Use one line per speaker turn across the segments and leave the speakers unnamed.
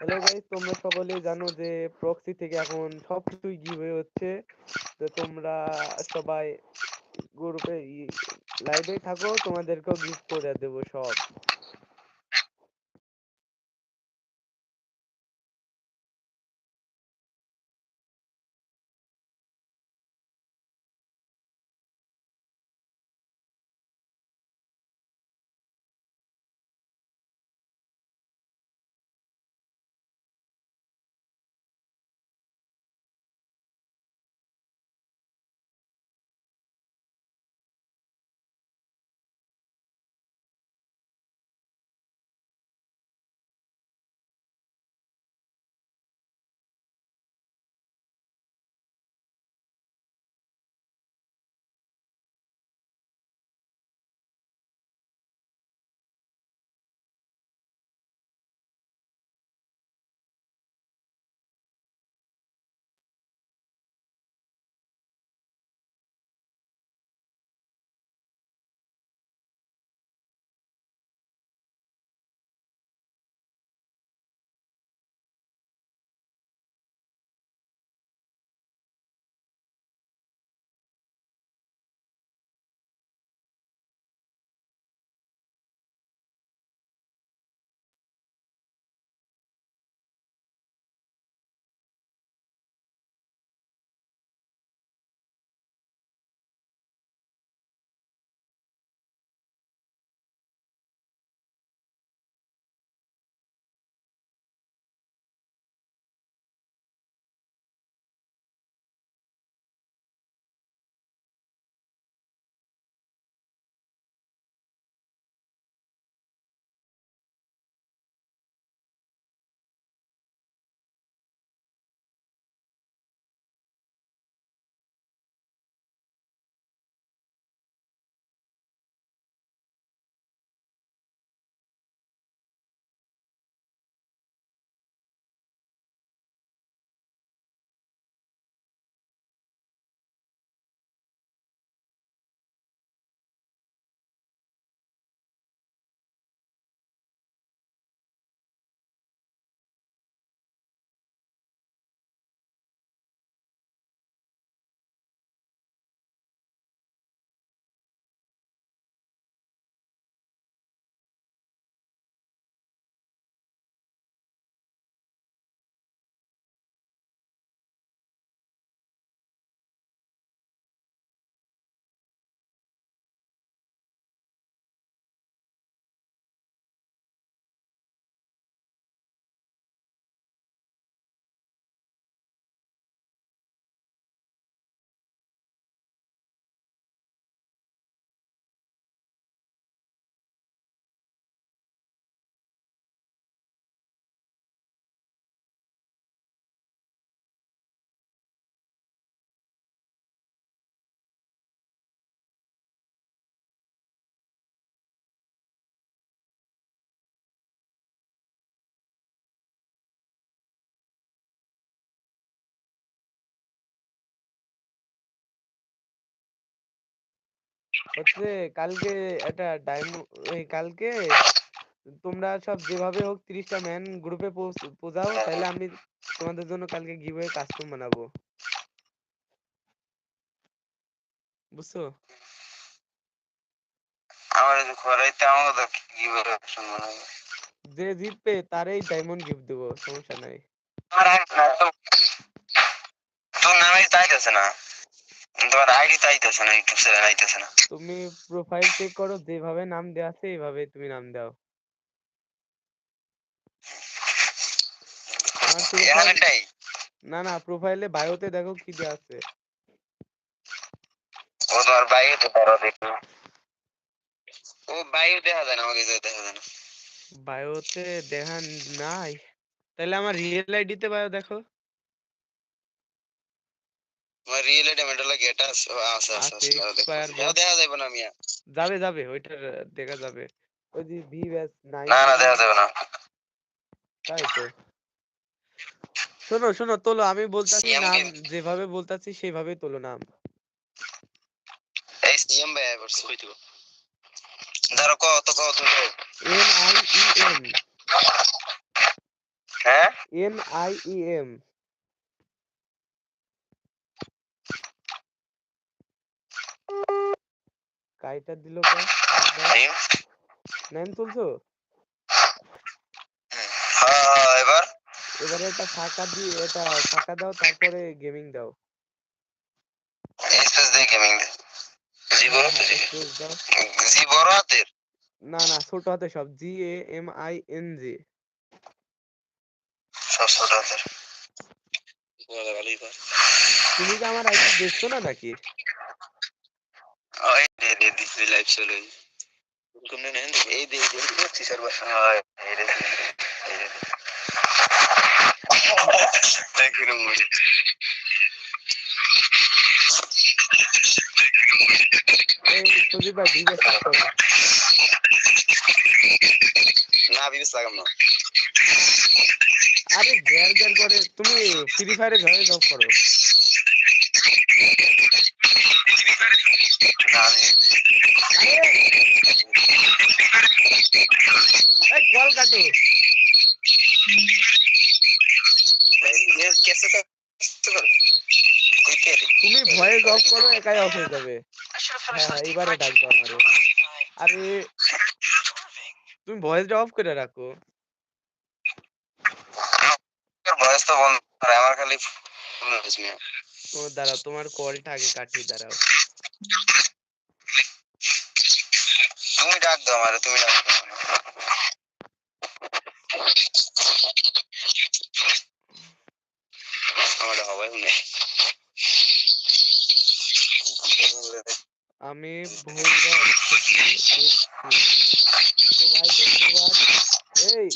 Hello guys তোমরা সকলেই জানো যে প্রক্সি থেকে এখন সবকিছুই গিভওয়ে হচ্ছে। তো তোমরা সবাই গ্রুপে লাইভে থাকো, তোমাদেরকেও গিফট করে দেবো সব। হচ্ছে কালকে একটা কালকে তোমরা সব যেভাবে হোক তিরিশটা ম্যান গ্রুপে পৌঁছাও তাহলে আমি তোমাদের জন্য কালকে গিভওয়ে কাস্টম বানাবো। বুঝছ?
আমার ঘরেতে আমাকে গিভওয়ে কাস্টম বানাবো।
যে জিতবে তারই ডায়মন্ড গিফট দেবো সমস্যা নাই।
আমার তোর নামে চাইতেছে না। তোমার আইডি চাইতেছে না ইউটিউব চ্যানেল আইতেছে না।
তুমি প্রোফাইল চেক করো যেভাবে নাম দেওয়া আছে এইভাবে তুমি নাম দাও।
এখানেটাই
না না প্রোফাইলে বায়োতে দেখো কি দেওয়া আছে।
ও তোমার বাইরে তো দেখো। ও বাইরে দেখা যায় না আমাকে যে দেখা যায় না।
বায়োতে দেখা নাই। তাহলে আমার রিয়েল আইডিতে বায়ো দেখো।
যাবে না মিয়া।
যাবে যাবে ওইটার দেখা যাবে। ওই যে ভি ব্যাস নাই
না না দেখা যাবে না।
তাই তো। শোনো শোনো তোলো আমি বলতাছি নাম যেভাবে বলতাছি সেইভাবে তোলো নাম।
এই সিএম ভাই আই করছে ধরো কত কত তুমি।
এন আই ই এন
হ্যাঁ?
এন আই ই এম কাইটা দিল
নাইম?
নাম তুলছো?
হ্যাঁ এবার?
এবারে এটা ফাঁকা দিয়ে এটা ফাঁকা দাও তারপরে গেমিং দাও।
স্পেস দিয়ে গেমিং দে। জি বড় তো জি। বড় হাতের?
না না ছোট হাতে সব। G A M I N G.
সব ছোট হাতের। কর।
তুমি কি আমার আইডি দেখছ না নাকি?
দে দে লাইভ চলো হ্যাঁ না বিবেস লাগাম না
আরে গ্যার গ্যার করে তুমি ফ্রি ফায়ারে ঘরে জব করো?
না আমি
আরে এই কল কাটো
ये कैसे तो कैसे कर कोई कह रही
তুমি ভয়ে জব করো একাই অফ হয়ে যাবে হ্যাঁ হ্যাঁ এইবারে ডাক দাও আমারে আরে তুমি ভয়েস অফ করে রাখো
বয়স তো বন্ধ আর আমার খালি इसमें
ও দাঁড়াও তোমার কলটা আগে কাটি দাঁড়াও
তুমি ডাক দাও আমারে তুমি ডাক দাও
আমি ধন্যবাদ। এই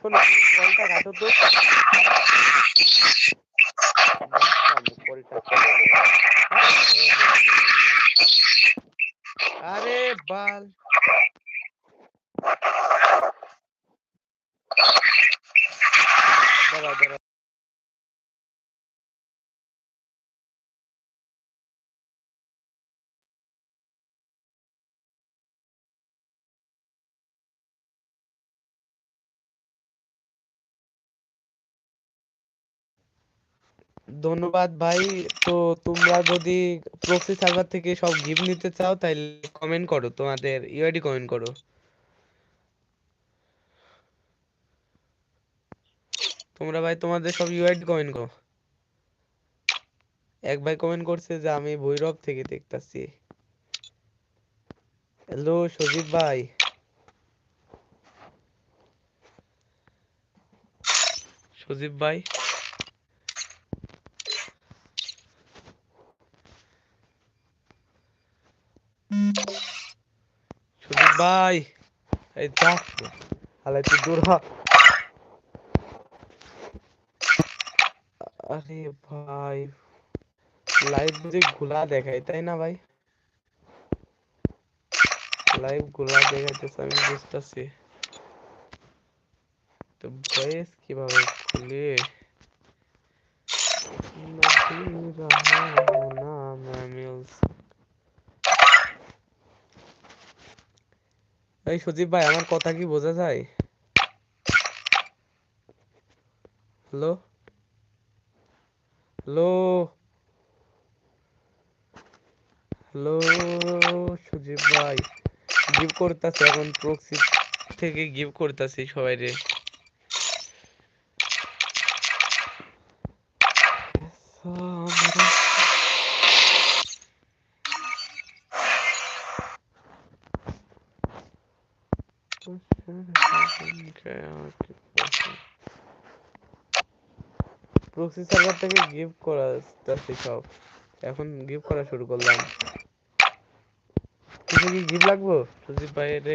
শোনো কলটা কাটো তো। আরে বাল। দাঁড়া দাঁড়া ধন্যবাদ ভাই। তো তোমরা যদি প্রক্সি সার্ভার থেকে সব গিফট নিতে চাও তাহলে কমেন্ট করো, তোমাদের ইউআইডি কমেন্ট করো। তোমরা ভাই তোমাদের সব ইউআইডি কমেন্ট করো। এক ভাই কমেন্ট করছে যে, আমি ভৈরব থেকে দেখতাছি। হ্যালো সজীব ভাই। সজীব ভাই। ভাই এই যাচ্ছে তাহলে তুই দূর হ আরে ভাই লাইভ বুঝে ঘোলা দেখায় তাই না ভাই লাইভ ঘোলা দেখাইতেছে আমি বুঝতেছি তো বয়স কিভাবে খুলে না মিলছে এই সজীব ভাই, আমার কথা কি বোঝা যায়? হ্যালো? হ্যালো? হ্যালো, সজীব ভাই গিভ করতেছে এখন প্রক্সি থেকে গিভ করতেছি সবাই রে। প্রক্সি সার্ভার গিফট করা আসতেছে সব। এখন গিফট করা শুরু করলাম। কিছু কি গিফট লাগবো? সুদীপ ভাইয়ের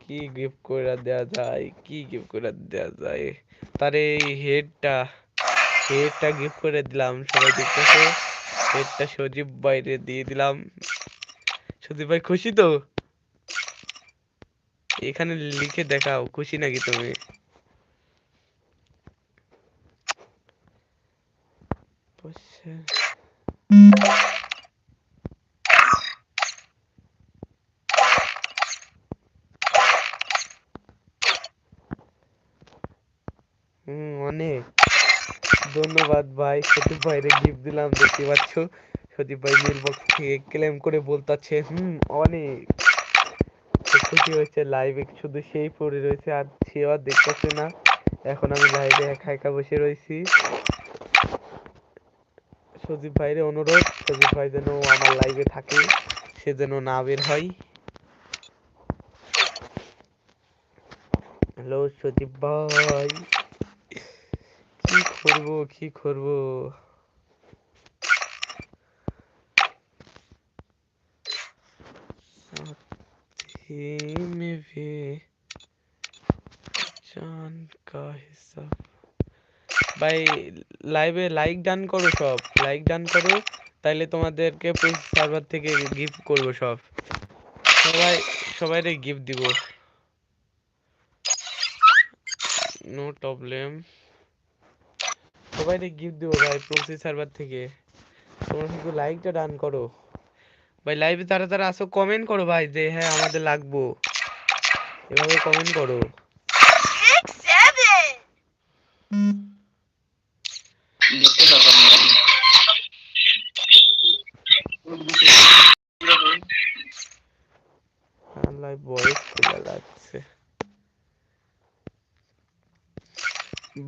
কি গিফট করে দেয়া যায়? কি গিফট করে দেয়া যায়? তার এই হেডটা হেডটা গিফট করে দিলাম সবাই দেখতেছে। হেডটা সজীব বাইরে দিয়ে দিলাম। সজীব ভাই খুশি তো? এখানে লিখে দেখাও, খুশি নাকি তুমি? boşver. হুম, অনেক। ধন্যবাদ ভাই সতীপ ভাইরে গিফট দিলাম, দেখতে পাচ্ছ? সতীপ ভাই মিলবক্স থেকে ক্লেম করে বলতাছে, হুম, অনেক। খুশি হয়েছে লাইভে শুধু সেই পড়ে রয়েছে, আর সেও আর দেখতেছে না। এখন আমি লাইভে একা একা বসে রয়েছি। সজীব ভাইরে অনুরোধ সজীব ভাই যেন আমার লাইভে থাকে সে যেন না বের হয় হ্যালো সজীব ভাই কি করব কি করব साथी में भी जान का हिसाब ভাই লাইভে লাইক ডান করো সব। লাইক ডান করো, তাইলে তোমাদেরকে সার্ভার থেকে গিফট করব সব। সবাই, সবাইরে গিফট দিব। নো প্রবলেম সবাইরে গিফট দিব ভাই প্রক্সি সার্ভার থেকে। তোমরা শুধু লাইকটা ডান করো। ভাই লাইভে তারা তারা আসো কমেন্ট করো ভাই যে হ্যাঁ আমাদের লাগবো। এভাবে কমেন্ট করো
দেখতে পারবেন না
লাইভ ভয়েস খোলা লাগছে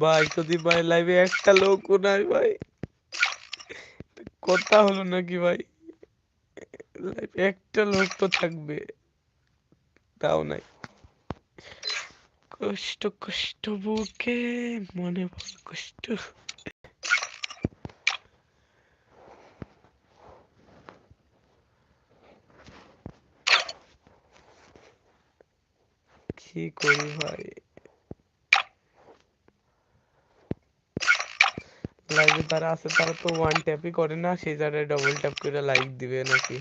ভাই যদি ভাই লাইভে একটা লোক নাই ভাই। কথা হলো নাকি ভাই? লাইভে একটা লোক তো থাকবে। তাও নাই। কষ্ট কষ্ট, বুকে মনে কষ্ট। কি করি ভাই? লাইভে তারা আছে তারা তো ওয়ান ট্যাপই করে না, সেই জায়গায় ডবল ট্যাপ করে লাইক দিবে নাকি?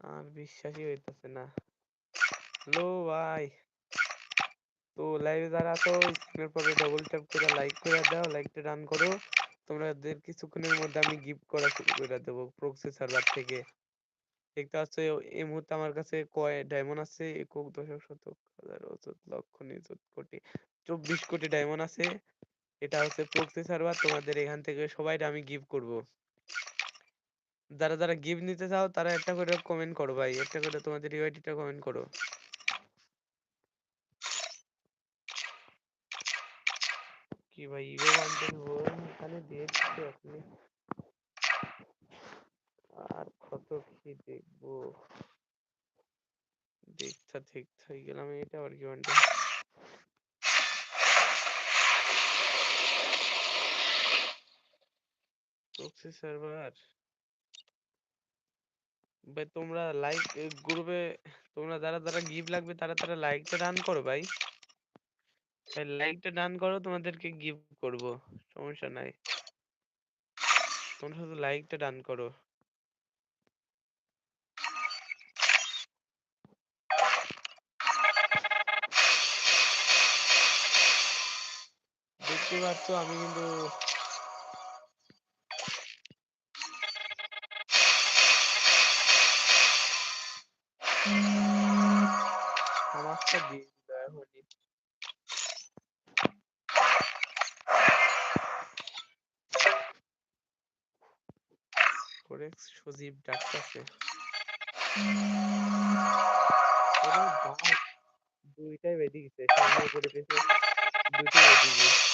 আর বিশ্বাসই হইতাছে না। হ্যালো ভাই, তো লাইভে যারা আছো স্ক্রিনের পরে ডবল ট্যাপ করে লাইক করে দাও লাইকটা ডান করো। তোমাদের কিছুক্ষণের মধ্যে আমি গিফট করা শুরু করে দেবো প্রক্সি সার্ভার থেকে। দেখতে পাচ্ছ এই মুহূর্তে আমার কাছে কয় ডায়মন্ড আছে? একক দশক শতক, হাজার অযুত লক্ষ নিযুত কোটি, চব্বিশ কোটি ডায়মন্ড আছে। এটা হচ্ছে প্রক্সি সার্ভার তোমাদের এখান থেকে সবাই আমি গিফট করব। যারা যারা গিফট নিতে চাও, তারা একটা করে কমেন্ট করো ভাই, একটা করে তোমাদের ইউআইডিটা কমেন্ট করো। কি ভাই এখানে দিয়েছে আপনি আর কত কি দেখব? দেখতে দেখতে হয়ে গেলাম এটা আর কি বান্ডেল প্রক্সি সার্ভার ভাই, তোমরা লাইক গ্রুপে তোমরা যারা যারা গিফট লাগবে, তারা তারা লাইকটা ডান করো ভাই। ভাই লাইকটা ডান করো, তোমাদেরকে গিফট করব, সমস্যা নাই। তোমরা শুধু লাইকটা ডান করো। দেখতে পাচ্ছ আমি কিন্তু করে সজীব ডাকতেছে। দুইটাই বেঁধে গেছে, সামনে করে পেছে দুটোই বেঁধে গেছে।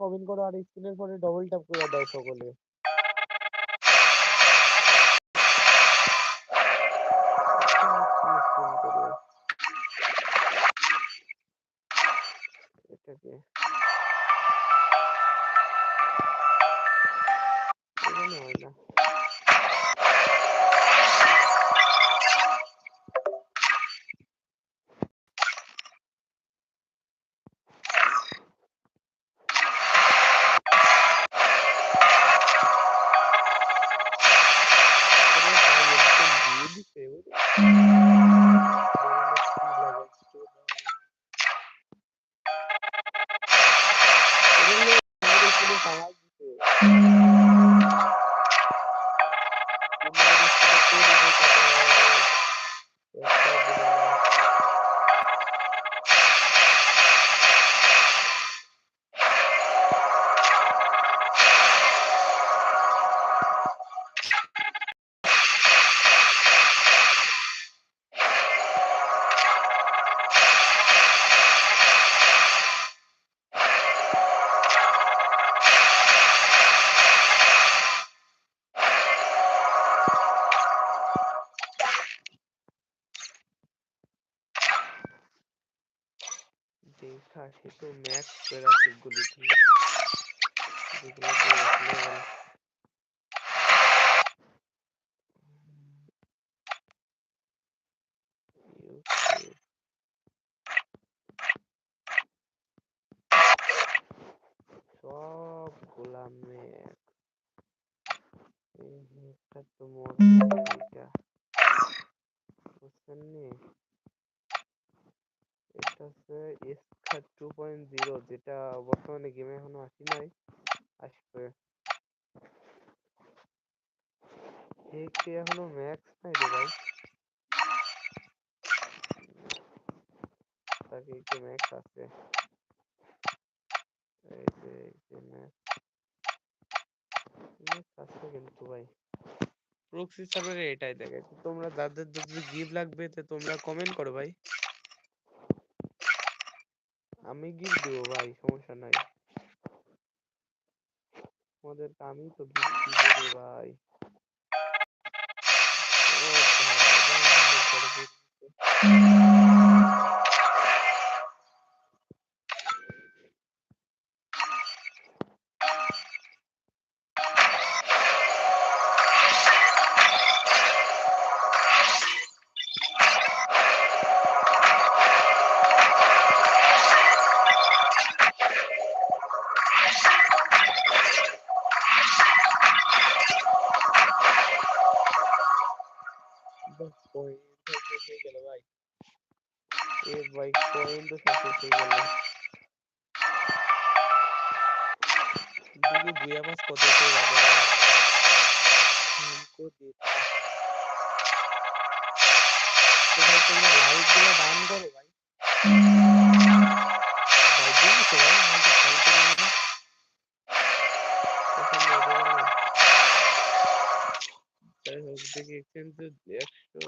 কমেন্ট করো আর স্ক্রিনের পরে ডবল ট্যাপ করে দাও সকলে। গোলাম ম্যাক এই তো এটা বুঝছেন নি এটা হচ্ছে টু পয়েন্ট জিরো যেটা বর্তমানে গেমে এখনও আসি নাই আসবে। একে এখনও ম্যাক্স নাই রে ভাই? তাকে ম্যাক্স আছে। এই এই যে ম্যাক্স ম্যাক্স আছে কিন্তু ভাই। প্রক্সি সার্ভারে এটাই দেখে। তোমরা যাদের যদি গিভ লাগবে তো তোমরা কমেন্ট করো ভাই। আমি গিফট দেবো ভাই, সমস্যা নাই। তোমাদের আমি তো গিফট দিব ভাই। ও save by coin to successful দুটো দুই আমার কত তোমরা লাইক গুলো ডান করো ভাই দেখি একশো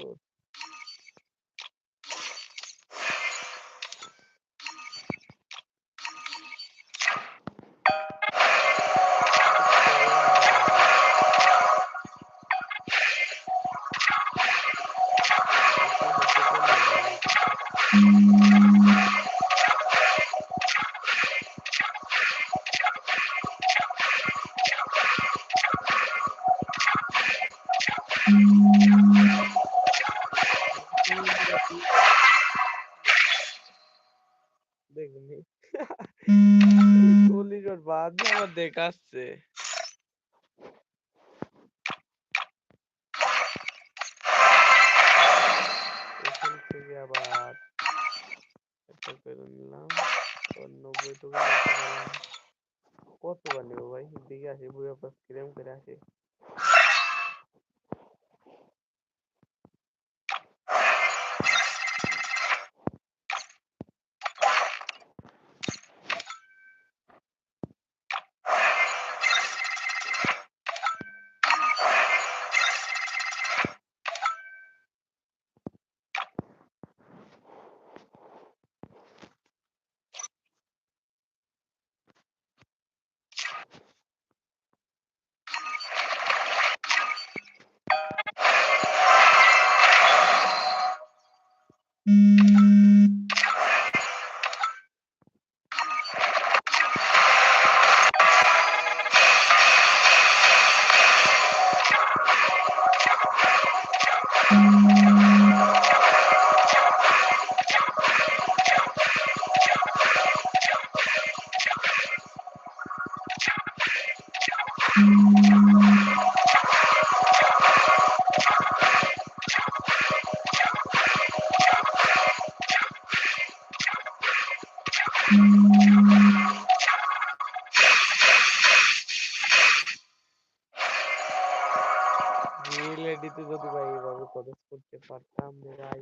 Thank you. Thank you. পারতাম ভাই